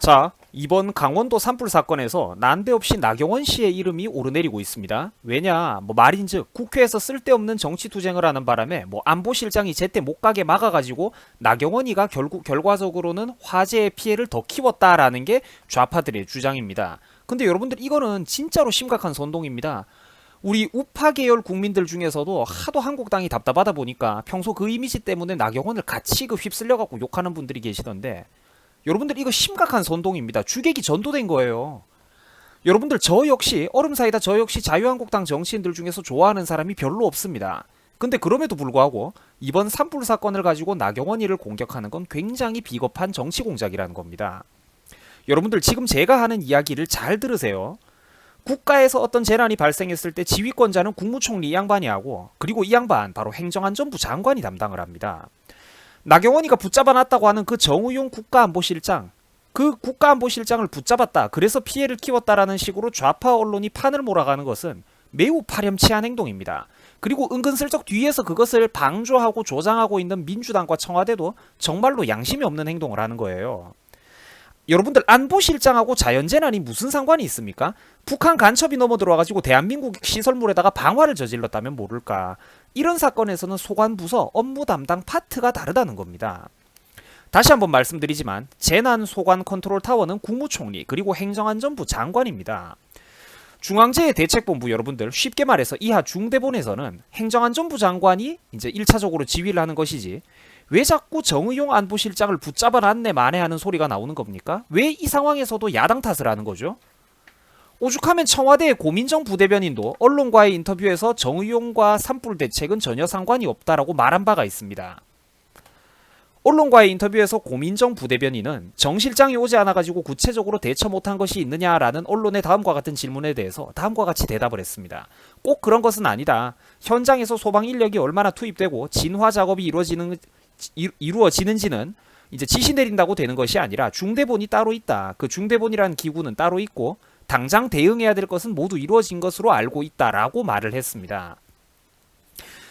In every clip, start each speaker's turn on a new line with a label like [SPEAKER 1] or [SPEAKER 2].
[SPEAKER 1] 자, 이번 강원도 산불 사건에서 난데없이 나경원 씨의 이름이 오르내리고 있습니다. 왜냐, 뭐 말인즉 국회에서 쓸데없는 정치 투쟁을 하는 바람에 뭐 안보실장이 제때 못 가게 막아가지고 나경원이가 결국 결과적으로는 화재의 피해를 더 키웠다라는 게 좌파들의 주장입니다. 근데 여러분들 이거는 진짜로 심각한 선동입니다. 우리 우파 계열 국민들 중에서도 하도 한국당이 답답하다 보니까 평소 그 이미지 때문에 나경원을 같이 그 휩쓸려 갖고 욕하는 분들이 계시던데 여러분들 이거 심각한 선동입니다. 주객이 전도된 거예요. 여러분들 저 역시 얼음 사이다 저 역시 자유한국당 정치인들 중에서 좋아하는 사람이 별로 없습니다. 근데 그럼에도 불구하고 이번 산불 사건을 가지고 나경원이를 공격하는 건 굉장히 비겁한 정치 공작이라는 겁니다. 여러분들 지금 제가 하는 이야기를 잘 들으세요. 국가에서 어떤 재난이 발생했을 때 지휘권자는 국무총리 이 양반이 하고 그리고 이 양반 바로 행정안전부 장관이 담당을 합니다. 나경원이가 붙잡아 놨다고 하는 그 정의용 국가안보실장 그 국가안보실장을 붙잡았다 그래서 피해를 키웠다라는 식으로 좌파 언론이 판을 몰아가는 것은 매우 파렴치한 행동입니다. 그리고 은근슬쩍 뒤에서 그것을 방조하고 조장하고 있는 민주당과 청와대도 정말로 양심이 없는 행동을 하는 거예요. 여러분들 안보실장하고 자연재난이 무슨 상관이 있습니까? 북한 간첩이 넘어 들어와가지고 대한민국 시설물에다가 방화를 저질렀다면 모를까. 이런 사건에서는 소관부서 업무 담당 파트가 다르다는 겁니다. 다시 한번 말씀드리지만 재난 소관 컨트롤 타워는 국무총리 그리고 행정안전부 장관입니다. 중앙재해 대책본부 여러분들 쉽게 말해서 이하 중대본에서는 행정안전부 장관이 이제 1차적으로 지휘를 하는 것이지 왜 자꾸 정의용 안보실장을 붙잡아 놨네 만에하는 소리가 나오는 겁니까? 왜 이 상황에서도 야당 탓을 하는 거죠? 오죽하면 청와대의 고민정 부대변인도 언론과의 인터뷰에서 정의용과 산불 대책은 전혀 상관이 없다라고 말한 바가 있습니다. 언론과의 인터뷰에서 고민정 부대변인은 정 실장이 오지 않아가지고 구체적으로 대처 못한 것이 있느냐라는 언론의 다음과 같은 질문에 대해서 다음과 같이 대답을 했습니다. 꼭 그런 것은 아니다. 현장에서 소방 인력이 얼마나 투입되고 진화 작업이 이루어지는 이, 이루어지는지는 이제 지시 내린다고 되는 것이 아니라 중대본이 따로 있다. 그 중대본이라는 기구는 따로 있고 당장 대응해야 될 것은 모두 이루어진 것으로 알고 있다라고 말을 했습니다.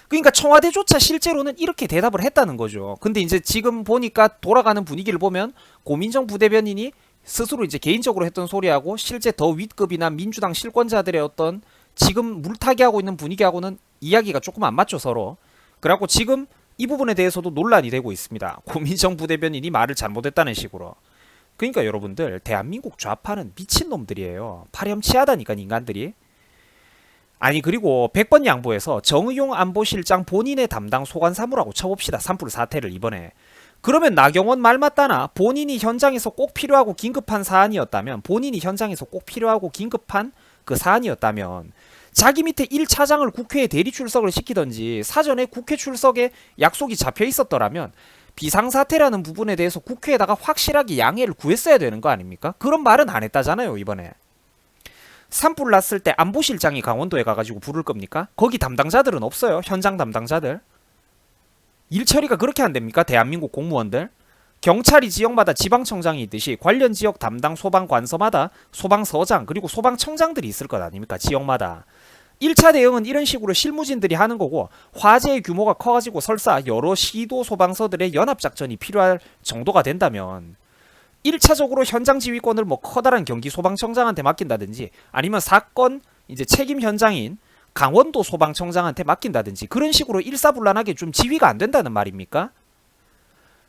[SPEAKER 1] 그러니까 청와대조차 실제로는 이렇게 대답을 했다는 거죠. 근데 이제 지금 보니까 돌아가는 분위기를 보면 고민정 부대변인이 스스로 이제 개인적으로 했던 소리하고 실제 더 윗급이나 민주당 실권자들의 어떤 지금 물타기하고 있는 분위기하고는 이야기가 조금 안 맞죠 서로. 그래갖고 지금 이 부분에 대해서도 논란이 되고 있습니다. 고민정 부대변인이 말을 잘못했다는 식으로. 그러니까 여러분들 대한민국 좌파는 미친놈들이에요. 파렴치하다니까 인간들이. 아니 그리고 100번 양보해서 정의용 안보실장 본인의 담당 소관 사무라고 쳐봅시다. 산불 사태를 이번에. 그러면 나경원 말 맞다나 본인이 현장에서 꼭 필요하고 긴급한 사안이었다면 본인이 현장에서 꼭 필요하고 긴급한 그 사안이었다면 자기 밑에 1차장을 국회에 대리 출석을 시키던지 사전에 국회 출석에 약속이 잡혀 있었더라면 비상사태라는 부분에 대해서 국회에다가 확실하게 양해를 구했어야 되는 거 아닙니까? 그런 말은 안 했다잖아요 이번에 산불 났을 때 안보실장이 강원도에 가가지고 부를 겁니까? 거기 담당자들은 없어요 현장 담당자들 일 처리가 그렇게 안 됩니까? 대한민국 공무원들 경찰이 지역마다 지방청장이 있듯이 관련 지역 담당 소방관서마다 소방서장 그리고 소방청장들이 있을 것 아닙니까? 지역마다 1차 대응은 이런 식으로 실무진들이 하는 거고 화재의 규모가 커가지고 설사 여러 시도 소방서들의 연합작전이 필요할 정도가 된다면 1차적으로 현장 지휘권을 뭐 커다란 경기 소방청장한테 맡긴다든지 아니면 사건 이제 책임 현장인 강원도 소방청장한테 맡긴다든지 그런 식으로 일사불란하게 좀 지휘가 안 된다는 말입니까?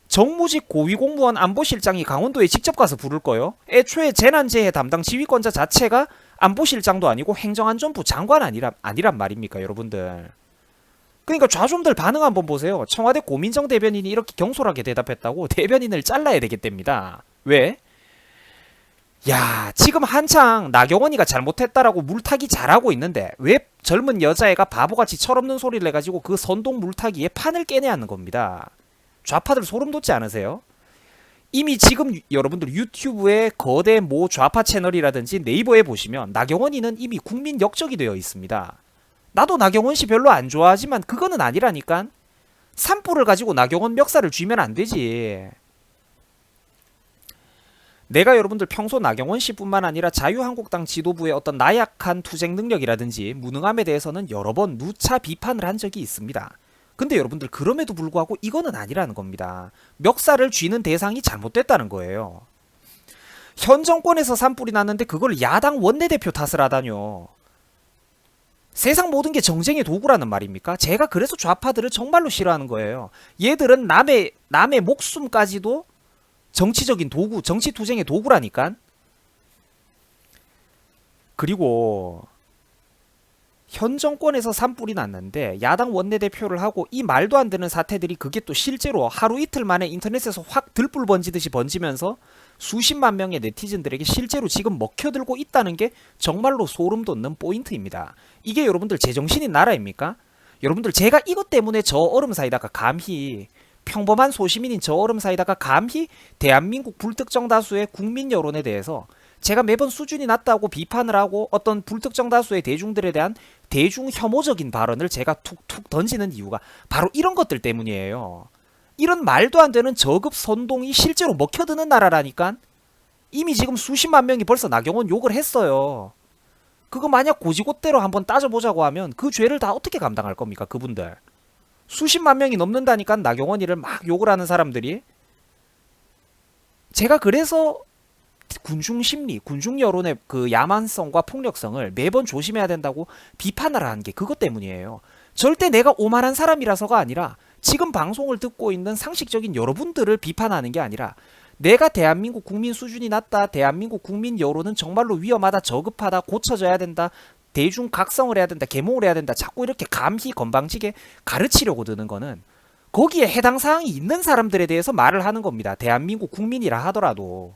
[SPEAKER 1] 정무직 고위공무원 안보실장이 강원도에 직접 가서 부를 거요. 애초에 재난재해 담당 지휘권자 자체가 안보실장도 아니고 행정안전부 장관 아니란 아니란 말입니까, 여러분들? 그러니까 좌좀들 반응 한번 보세요. 청와대 고민정 대변인이 이렇게 경솔하게 대답했다고 대변인을 잘라야 되겠답니다. 왜? 야, 지금 한창 나경원이가 잘못했다라고 물타기 잘하고 있는데 왜 젊은 여자애가 바보같이 철없는 소리를 해가지고 그 선동 물타기에 판을 깨내야 하는 겁니다. 좌파들 소름 돋지 않으세요? 이미 지금 여러분들 유튜브에 거대 모 좌파 채널이라든지 네이버에 보시면 나경원이는 이미 국민 역적이 되어 있습니다. 나도 나경원 씨 별로 안 좋아하지만 그거는 아니라니까. 산불을 가지고 나경원 멱살을 쥐면 안 되지. 내가 여러분들 평소 나경원 씨뿐만 아니라 자유한국당 지도부의 어떤 나약한 투쟁 능력이라든지 무능함에 대해서는 여러 번 누차 비판을 한 적이 있습니다. 근데 여러분들 그럼에도 불구하고 이거는 아니라는 겁니다. 멱살을 쥐는 대상이 잘못됐다는 거예요. 현 정권에서 산불이 났는데 그걸 야당 원내대표 탓을 하다뇨. 세상 모든 게 정쟁의 도구라는 말입니까? 제가 그래서 좌파들을 정말로 싫어하는 거예요. 얘들은 남의 남의 목숨까지도 정치적인 도구, 정치 투쟁의 도구라니까. 그리고 현 정권에서 산불이 났는데 야당 원내대표를 하고 이 말도 안 되는 사태들이 그게 또 실제로 하루 이틀 만에 인터넷에서 확 들불 번지듯이 번지면서 수십만 명의 네티즌들에게 실제로 지금 먹혀들고 있다는 게 정말로 소름 돋는 포인트입니다. 이게 여러분들 제정신인 나라입니까? 여러분들 제가 이것 때문에 저 얼음 사이다가 감히 평범한 소시민인 저 얼음 사이다가 감히 대한민국 불특정 다수의 국민 여론에 대해서 제가 매번 수준이 낮다고 비판을 하고 어떤 불특정 다수의 대중들에 대한 대중 혐오적인 발언을 제가 툭툭 던지는 이유가 바로 이런 것들 때문이에요. 이런 말도 안 되는 저급 선동이 실제로 먹혀드는 나라라니까 이미 지금 수십만 명이 벌써 나경원 욕을 했어요. 그거 만약 고지고대로 한번 따져보자고 하면 그 죄를 다 어떻게 감당할 겁니까 그분들 수십만 명이 넘는다니까 나경원이를 막 욕을 하는 사람들이 제가 그래서 군중 심리, 군중 여론의 그 야만성과 폭력성을 매번 조심해야 된다고 비판을 하는 게 그것 때문이에요. 절대 내가 오만한 사람이라서가 아니라 지금 방송을 듣고 있는 상식적인 여러분들을 비판하는 게 아니라 내가 대한민국 국민 수준이 낮다, 대한민국 국민 여론은 정말로 위험하다, 저급하다, 고쳐져야 된다, 대중 각성을 해야 된다, 계몽을 해야 된다, 자꾸 이렇게 감히 건방지게 가르치려고 드는 거는 거기에 해당 사항이 있는 사람들에 대해서 말을 하는 겁니다. 대한민국 국민이라 하더라도.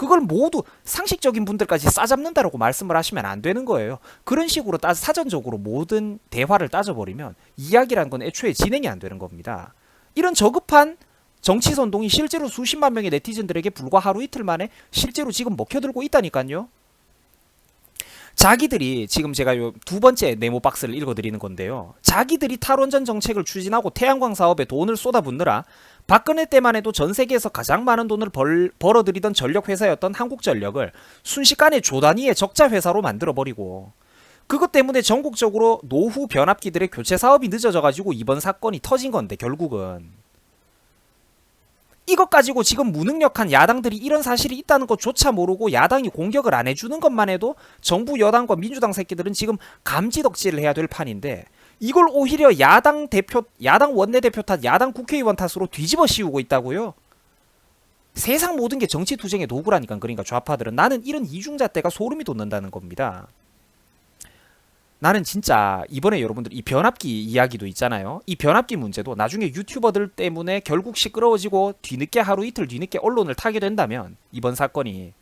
[SPEAKER 1] 그걸 모두 상식적인 분들까지 싸잡는다라고 말씀을 하시면 안 되는 거예요. 그런 식으로 따, 사전적으로 모든 대화를 따져버리면 이야기란 건 애초에 진행이 안 되는 겁니다. 이런 저급한 정치 선동이 실제로 수십만 명의 네티즌들에게 불과 하루 이틀 만에 실제로 지금 먹혀들고 있다니까요. 자기들이 지금 제가 요 두 번째 네모 박스를 읽어드리는 건데요. 자기들이 탈원전 정책을 추진하고 태양광 사업에 돈을 쏟아붓느라 박근혜 때만 해도 전 세계에서 가장 많은 돈을 벌, 벌어들이던 전력 회사였던 한국전력을 순식간에 조 단위의 적자 회사로 만들어 버리고 그것 때문에 전국적으로 노후 변압기들의 교체 사업이 늦어져 가지고 이번 사건이 터진 건데 결국은. 이것 가지고 지금 무능력한 야당들이 이런 사실이 있다는 것조차 모르고 야당이 공격을 안 해주는 것만 해도 정부 여당과 민주당 새끼들은 지금 감지덕지를 해야 될 판인데 이걸 오히려 야당 대표, 야당 원내대표 탓, 야당 국회의원 탓으로 뒤집어 씌우고 있다고요? 세상 모든 게 정치 투쟁의 도구라니까 그러니까 좌파들은 나는 이런 이중잣대가 소름이 돋는다는 겁니다. 나는 진짜 이번에 여러분들 이 변압기 이야기도 있잖아요. 이 변압기 문제도 나중에 유튜버들 때문에 결국 시끄러워지고 뒤늦게 하루 이틀 뒤늦게 언론을 타게 된다면 이번 사건이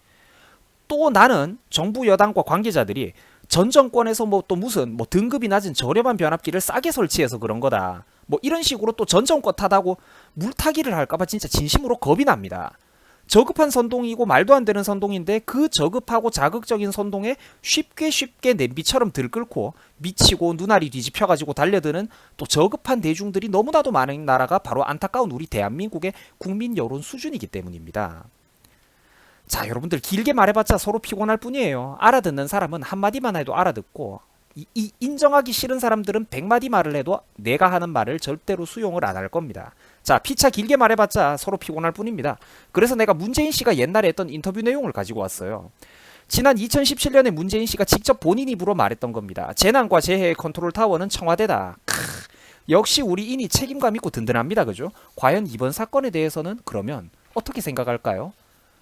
[SPEAKER 1] 또 나는 정부 여당과 관계자들이 전 정권에서 뭐 또 무슨 뭐 등급이 낮은 저렴한 변압기를 싸게 설치해서 그런 거다. 뭐 이런 식으로 또 전 정권 탓하고 물타기를 할까봐 진짜 진심으로 겁이 납니다. 저급한 선동이고 말도 안 되는 선동인데 그 저급하고 자극적인 선동에 쉽게 쉽게 냄비처럼 들끓고 미치고 눈알이 뒤집혀가지고 달려드는 또 저급한 대중들이 너무나도 많은 나라가 바로 안타까운 우리 대한민국의 국민 여론 수준이기 때문입니다. 자, 여러분들 길게 말해봤자 서로 피곤할 뿐이에요. 알아듣는 사람은 한마디만 해도 알아듣고 이, 이 인정하기 싫은 사람들은 백마디 말을 해도 내가 하는 말을 절대로 수용을 안 할 겁니다. 자, 피차 길게 말해봤자 서로 피곤할 뿐입니다. 그래서 내가 문재인 씨가 옛날에 했던 인터뷰 내용을 가지고 왔어요. 지난 2017년에 문재인 씨가 직접 본인 입으로 말했던 겁니다. 재난과 재해의 컨트롤 타워는 청와대다. 크, 역시 우리 인이 책임감 있고 든든합니다. 그죠? 과연 이번 사건에 대해서는 그러면 어떻게 생각할까요?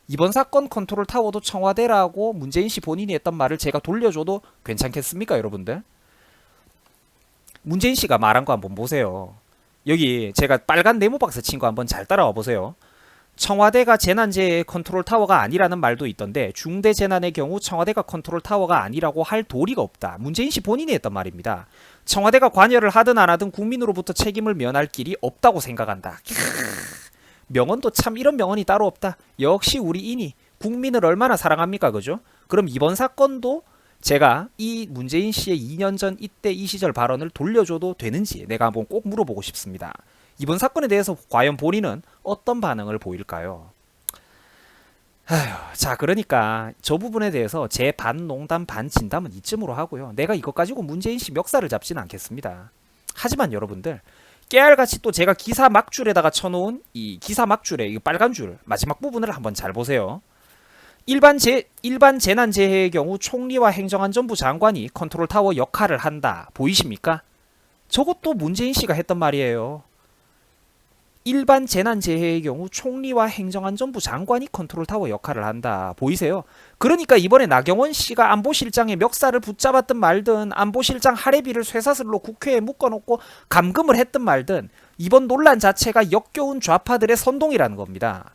[SPEAKER 1] 이번 사건 컨트롤 타워도 청와대라고 문재인 씨 본인이 했던 말을 제가 돌려줘도 괜찮겠습니까, 여러분들? 문재인 씨가 말한 거 한번 보세요. 여기 제가 빨간 네모 박스 친 거 한번 잘 따라와 보세요. 청와대가 재난재해 컨트롤 타워가 아니라는 말도 있던데 중대 재난의 경우 청와대가 컨트롤 타워가 아니라고 할 도리가 없다. 문재인 씨 본인이 했던 말입니다. 청와대가 관여를 하든 안 하든 국민으로부터 책임을 면할 길이 없다고 생각한다. 명언도 참 이런 명언이 따로 없다. 역시 우리 인이 국민을 얼마나 사랑합니까, 그죠? 그럼 이번 사건도 제가 이 문재인 씨의 2년 전 이때 이 시절 발언을 돌려줘도 되는지 내가 한번 꼭 물어보고 싶습니다. 이번 사건에 대해서 과연 본인은 어떤 반응을 보일까요? 아휴, 자, 그러니까 저 부분에 대해서 제 반 농담 반 진담은 이쯤으로 하고요. 내가 이것 가지고 문재인 씨 멱살을 잡지는 않겠습니다. 하지만 여러분들 깨알같이 또 제가 기사 막줄에다가 쳐놓은 이 기사 막줄에 이 빨간 줄 마지막 부분을 한번 잘 보세요. 일반 재 일반 재난 재해의 경우 총리와 행정안전부 장관이 컨트롤 타워 역할을 한다. 보이십니까? 저것도 문재인 씨가 했던 말이에요. 일반 재난 재해의 경우 총리와 행정안전부 장관이 컨트롤 타워 역할을 한다. 보이세요? 그러니까 이번에 나경원 씨가 안보실장의 멱살을 붙잡았든 말든 안보실장 할애비를 쇠사슬로 국회에 묶어놓고 감금을 했든 말든 이번 논란 자체가 역겨운 좌파들의 선동이라는 겁니다.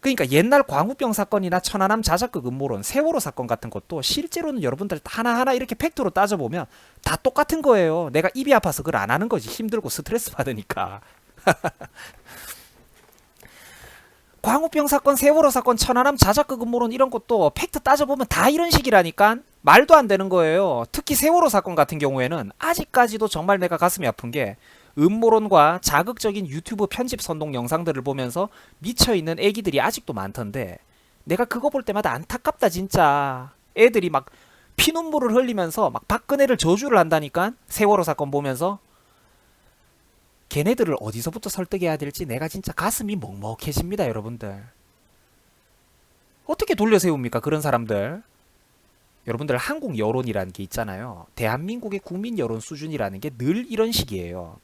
[SPEAKER 1] 그러니까 옛날 광우병 사건이나 천안함 자작극 음모론, 세월호 사건 같은 것도 실제로는 여러분들 하나하나 이렇게 팩트로 따져보면 다 똑같은 거예요. 내가 입이 아파서 그걸 안 하는 거지. 힘들고 스트레스 받으니까. 광우병 사건, 세월호 사건, 천안함 자작극 음모론 이런 것도 팩트 따져보면 다 이런 식이라니까 말도 안 되는 거예요. 특히 세월호 사건 같은 경우에는 아직까지도 정말 내가 가슴이 아픈 게 음모론과 자극적인 유튜브 편집 선동 영상들을 보면서 미쳐있는 애기들이 아직도 많던데 내가 그거 볼 때마다 안타깝다 진짜 애들이 막 피눈물을 흘리면서 막 박근혜를 저주를 한다니까 세월호 사건 보면서 걔네들을 어디서부터 설득해야 될지 내가 진짜 가슴이 먹먹해집니다 여러분들. 어떻게 돌려 세웁니까 그런 사람들? 여러분들 한국 여론이라는 게 있잖아요. 대한민국의 국민 여론 수준이라는 게 늘 이런 식이에요.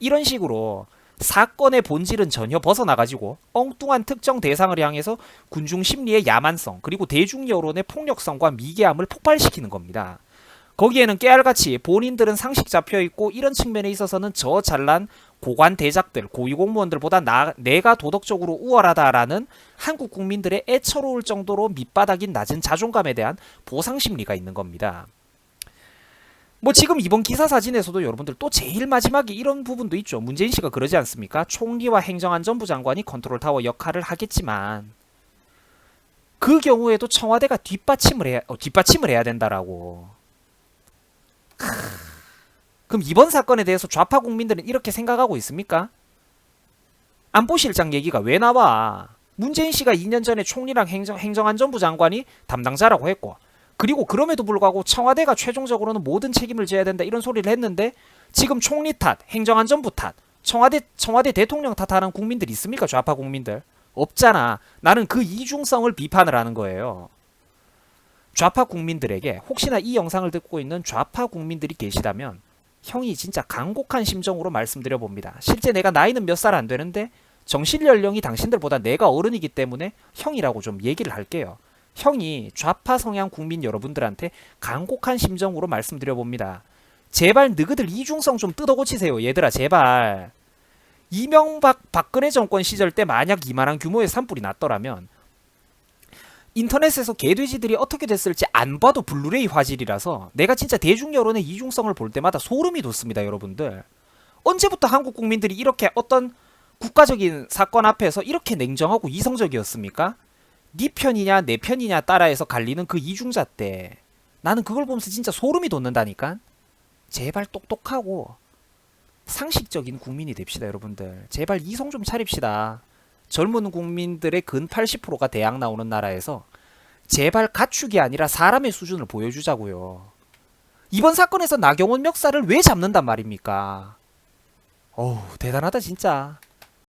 [SPEAKER 1] 이런 식으로 사건의 본질은 전혀 벗어나가지고 엉뚱한 특정 대상을 향해서 군중 심리의 야만성 그리고 대중 여론의 폭력성과 미개함을 폭발시키는 겁니다. 거기에는 깨알같이 본인들은 상식 잡혀 있고 이런 측면에 있어서는 저 잘난 고관 대작들 고위 공무원들보다 나, 내가 도덕적으로 우월하다라는 한국 국민들의 애처로울 정도로 밑바닥인 낮은 자존감에 대한 보상 심리가 있는 겁니다. 뭐 지금 이번 기사 사진에서도 여러분들 또 제일 마지막에 이런 부분도 있죠. 문재인 씨가 그러지 않습니까? 총리와 행정안전부 장관이 컨트롤 타워 역할을 하겠지만 그 경우에도 청와대가 뒷받침을 해야 어, 뒷받침을 해야 된다라고. 크... 그럼 이번 사건에 대해서 좌파 국민들은 이렇게 생각하고 있습니까? 안보실장 얘기가 왜 나와? 문재인 씨가 2년 전에 총리랑 행정, 행정안전부 장관이 담당자라고 했고 그리고 그럼에도 불구하고 청와대가 최종적으로는 모든 책임을 져야 된다 이런 소리를 했는데 지금 총리 탓, 행정안전부 탓, 청와대 청와대 대통령 탓하는 국민들 있습니까? 좌파 국민들 없잖아. 나는 그 이중성을 비판을 하는 거예요. 좌파 국민들에게 혹시나 이 영상을 듣고 있는 좌파 국민들이 계시다면 형이 진짜 간곡한 심정으로 말씀드려 봅니다. 실제 내가 나이는 몇 살 안 되는데 정신 연령이 당신들보다 내가 어른이기 때문에 형이라고 좀 얘기를 할게요. 형이 좌파 성향 국민 여러분들한테 간곡한 심정으로 말씀드려 봅니다. 제발 너희들 이중성 좀 뜯어고치세요. 얘들아 제발. 이명박 박근혜 정권 시절 때 만약 이만한 규모의 산불이 났더라면 인터넷에서 개돼지들이 어떻게 됐을지 안 봐도 블루레이 화질이라서 내가 진짜 대중 여론의 이중성을 볼 때마다 소름이 돋습니다, 여러분들. 언제부터 한국 국민들이 이렇게 어떤 국가적인 사건 앞에서 이렇게 냉정하고 이성적이었습니까? 네 편이냐 내 편이냐 따라해서 갈리는 그 이중자 때 나는 그걸 보면서 진짜 소름이 돋는다니까. 제발 똑똑하고 상식적인 국민이 됩시다, 여러분들. 제발 이성 좀 차립시다. 젊은 국민들의 근 80%가 대학 나오는 나라에서 제발 가축이 아니라 사람의 수준을 보여주자고요. 이번 사건에서 나경원 멱살을 왜 잡는단 말입니까? 어우, 대단하다, 진짜.